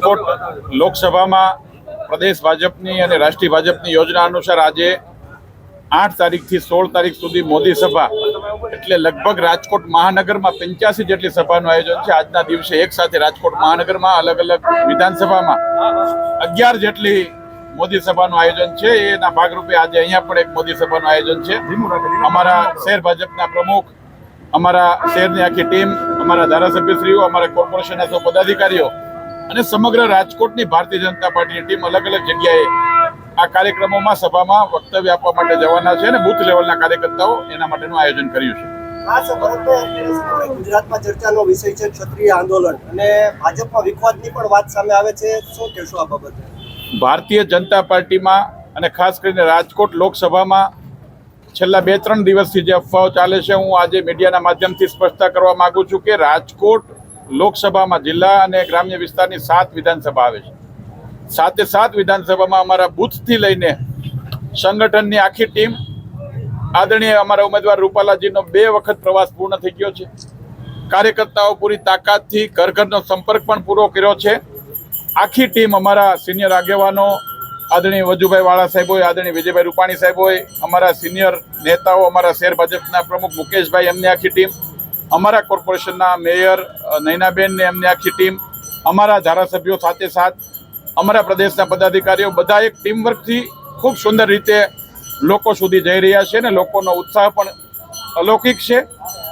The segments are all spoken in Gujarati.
રાજકોટ લોકસભામાં પ્રદેશ ભાજપની અને રાષ્ટ્રીય ભાજપની યોજના અનુસાર આજે આઠ તારીખથી સોળ તારીખ સુધી મોદી સભા. એટલે લગભગ રાજકોટ મહાનગરમાં પંચ્યાસી જેટલી સભાનું આયોજન છે. આજના દિવસે એક સાથે રાજકોટ મહાનગરમાં અલગ અલગ વિધાનસભામાં અગિયાર જેટલી મોદી સભાનું આયોજન છે. એના ભાગરૂપે આજે અહીંયા પણ એક મોદી સભાનું આયોજન છે. અમારા શહેર ભાજપના પ્રમુખ, અમારા શહેરની આખી ટીમ, અમારા ધારાસભ્યશ્રીઓ, અમારા કોર્પોરેશનના સૌ પદાધિકારીઓ અને સમગ્ર રાજકોટની ભારતીય જનતા પાર્ટીની ટીમ અલગ અલગ જગ્યાએ આ કાર્યક્રમોમાં સભામાં વક્તવ્ય આપવા માટે જવાના છે અને બુથ લેવલના કાર્યકર્તાઓ એના માટેનું આયોજન કર્યું છે. ગુજરાતમાં ચર્ચાનો વિષય છે ક્ષત્રિય આંદોલન. અને ભાજપમાં વિખવાદની પણ વાત સામે આવે છે. શું કહેશો આ બાબતે? ભારતીય જનતા પાર્ટીમાં અને ખાસ કરીને રાજકોટ લોકસભામાં છેલ્લા બે ત્રણ દિવસથી જે અફવાઓ ચાલે છે હું આજે મીડિયાના માધ્યમથી સ્પષ્ટતા કરવા માંગુ છું કે રાજકોટ લોકસભામાં જિલ્લા અને ગ્રામ્ય વિસ્તારની સાત વિધાનસભા આવે છે. સાતે સાત વિધાનસભામાં અમારા બૂથથી લઈને સંગઠનની આખી ટીમ, આદરણીય અમારા ઉમેદવાર રૂપાલાજીનો બે વખત પ્રવાસ પૂર્ણ થઈ ગયો છે. કાર્યકર્તાઓ પૂરી તાકાતથી ઘર ઘરનો સંપર્ક પણ પૂરો કર્યો છે. આખી ટીમ અમારા સિનિયર આગેવાનો, આદરણીય વજુભાઈ વાળા સાહેબ હોય આદરણીય વિજયભાઈ રૂપાણી સાહેબ હોય અમારા સિનિયર નેતાઓ, અમારા શહેર ભાજપના પ્રમુખ મુકેશભાઈ, એમની આખી ટીમ અમારા કોર્પોરેશનના મેયર નૈનાબેનને એમની આખી ટીમ, અમારા ધારાસભ્યો સાથે સાથ, અમારા પ્રદેશના પદાધિકારીઓ બધા એક ટીમ વર્કથી ખૂબ સુંદર રીતે લોકો સુધી જઈ રહ્યા છે અને લોકોનો ઉત્સાહ પણ અલૌકિક છે.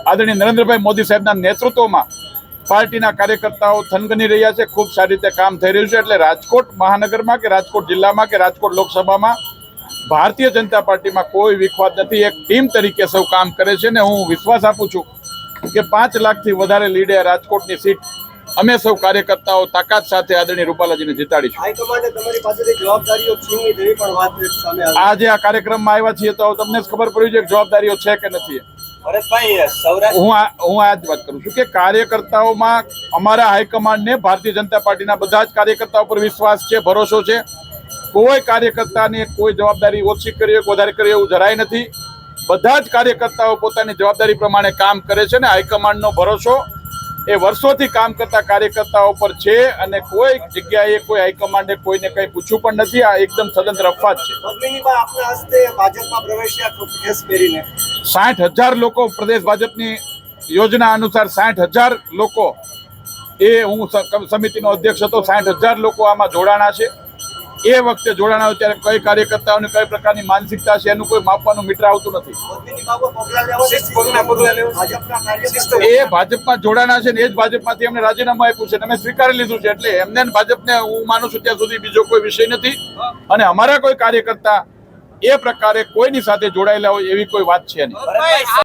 આદરણીય નરેન્દ્રભાઈ મોદી સાહેબના નેતૃત્વમાં પાર્ટીના કાર્યકર્તાઓ થનગની રહ્યા છે, ખૂબ સારી રીતે કામ થઈ રહ્યું છે. એટલે રાજકોટ મહાનગરમાં કે રાજકોટ જિલ્લામાં કે રાજકોટ લોકસભામાં ભારતીય જનતા પાર્ટીમાં કોઈ વિખવાદ નથી. એક ટીમ તરીકે સૌ કામ કરે છે ને હું વિશ્વાસ આપું છું કે પાંચ લાખથી વધારે લીડે રાજકોટની સીટ અમે સૌ કાર્યકર્તાઓ તાકાત સાથે આદરણીય રૂપાલાજીને જીતાડીશું. આજે આ કાર્યક્રમમાં આવ્યા છીએ તો તમને જ ખબર પડી છે કે જવાબદારીઓ છે કે નથી. હું આ હું આ જ વાત કરું છું કે કાર્યકર્તાઓમાં અમારા હાઈકમાન્ડને ભારતીય જનતા પાર્ટીના બધા જ કાર્યકર્તાઓ પર વિશ્વાસ છે ભરોસો છે. કોઈ કાર્યકર્તાને કોઈ જવાબદારી ઓછી કરી વધારે કરી એવું જરાય નથી. બધા જ કાર્યકર્તાઓ પોતાની જવાબદારી પ્રમાણે કામ કરે છે ને હાઈકમાન્ડનો ભરોસો એ વર્ષોથી કામ કરતા કાર્યકર્તાઓ પર છે અને કોઈ જગ્યાએ કોઈ હાઈકમાન્ડે કોઈને કંઈ પૂછ્યું પણ નથી. આ એકદમ સદંતર અફવાદ છે. સાઠ હજાર લોકો પ્રદેશ ભાજપની યોજના અનુસાર સાઠ હજાર લોકો એ હું સમિતિનો અધ્યક્ષ હતો. સાઠ હજાર લોકો આમાં જોડાણા છે. એ વખતે જોડાણા ત્યારે કઈ કાર્યકર્તાઓને કઈ પ્રકારની માનસિકતા છે એનું કોઈ માપવાનું મીટર આવતું નથી. એ ભાજપમાં જોડાણા છે ને એ જ ભાજપમાંથી એમને રાજીનામું આપ્યું છે અને અમે સ્વીકારી લીધું છે એટલે એમને ભાજપને હું માનું છું ત્યાં સુધી બીજો કોઈ વિષય નથી. અને અમારા કોઈ કાર્યકર્તા એ પ્રકારે કોઈની સાથે જોડાયેલા હોય એવી કોઈ વાત છે નહીં.